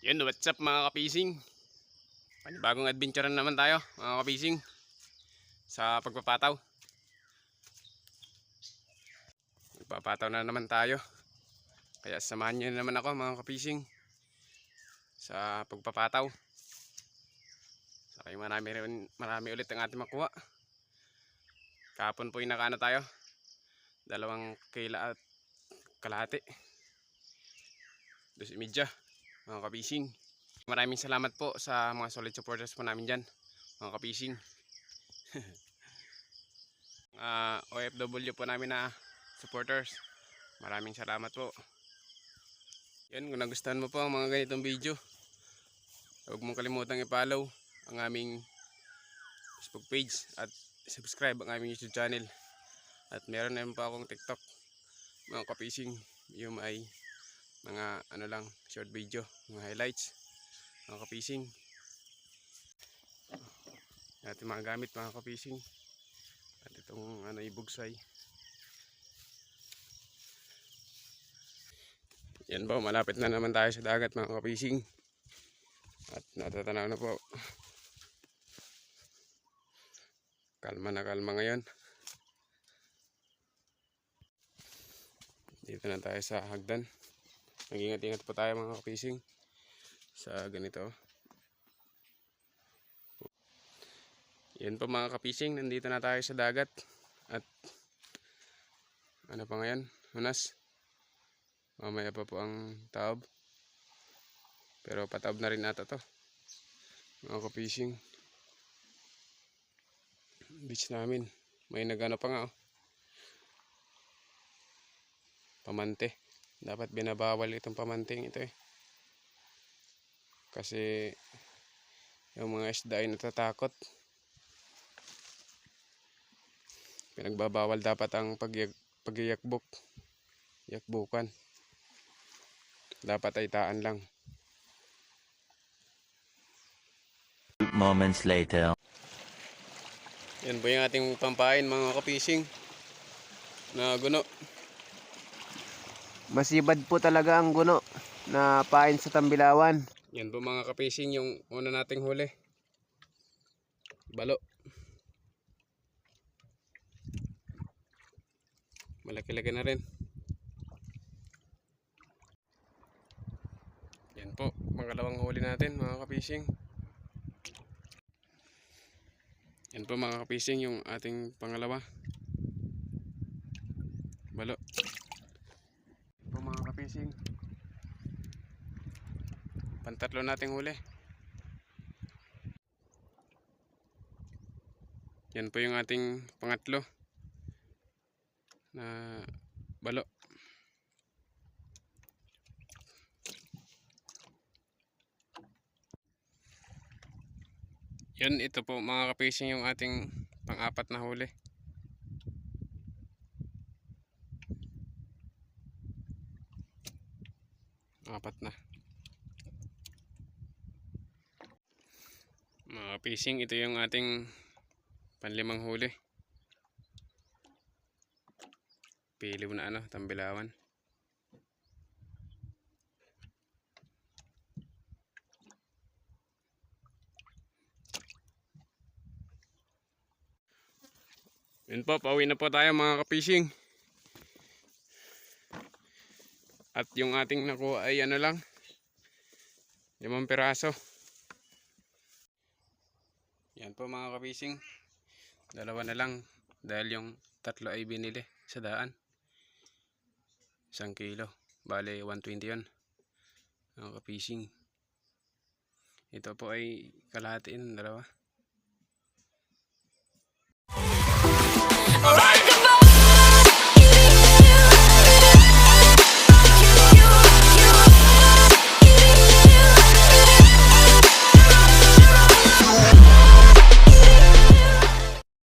Yun, what's up mga kapising? Panibagong adventure na naman tayo mga kapising sa pagpapataw. Magpapataw na naman tayo. Kaya samahan nyo naman ako mga kapising sa pagpapataw. So, kaya marami, rin, marami ulit ang ating makuha. Kahapon po yung nakaano tayo. Dalawang kila at kalahati. Dos imidya mga kapising. Maraming salamat po sa mga solid supporters po namin dyan, mga kapising. uh, OFW po namin na supporters. Maraming salamat po. Yan, kung nagustuhan mo po ang mga ganitong video, huwag mong kalimutang i-follow ang aming Facebook page at subscribe ang aming YouTube channel. At meron na rin po akong TikTok, mga kapising. Yung ay mga ano lang short video mga highlights mga kapising natin mga gamit mga kapising at itong ano ibugsay. Yan po malapit na naman tayo sa dagat mga kapising at natatanaw na po. Kalma na kalma ngayon. Dito na tayo sa hagdan Mag-ingat-ingat po tayo mga kapising sa ganito. Yan po mga kapising, nandito na tayo sa dagat at ano pa ngayon, hunas. Mamaya pa po ang taob. Pero pataob na rin ata to. Mga kapising. Beach namin. May nagano pa nga oh. Pamante dapat binabawal itong pamanting ito eh. Kasi yung mga isda ay natatakot. Pinagbabawal dapat ang pagyakbok yakbukan. Dapat ay taan lang. Moments later. yan po yung ating pampain mga kapising na guno Masibad po talaga ang guno na pain sa Tambilawan. Yan po mga kapising yung una nating huli. Balo. Malaki-laki na rin. Yan po, pangalawang huli natin mga kapising. Yan po mga kapising yung ating pangalawa. Balo. Kapising. Pantatlo nating huli. Yan po yung ating pangatlo na balo. Yan, ito po mga kapising yung ating pang-apat na huli. Apat na. Mga fishing, ito yung ating panlimang huli. Piliw na ano, tambilawan. Yun po, pauwi na po tayo mga kapishing. At yung ating nakuha ay ano lang, limang piraso. Yan po mga kapising. Dalawa na lang dahil yung tatlo ay binili sa daan. Isang kilo. Bale 120 yun. Mga kapising. Ito po ay kalahatiin dalawa.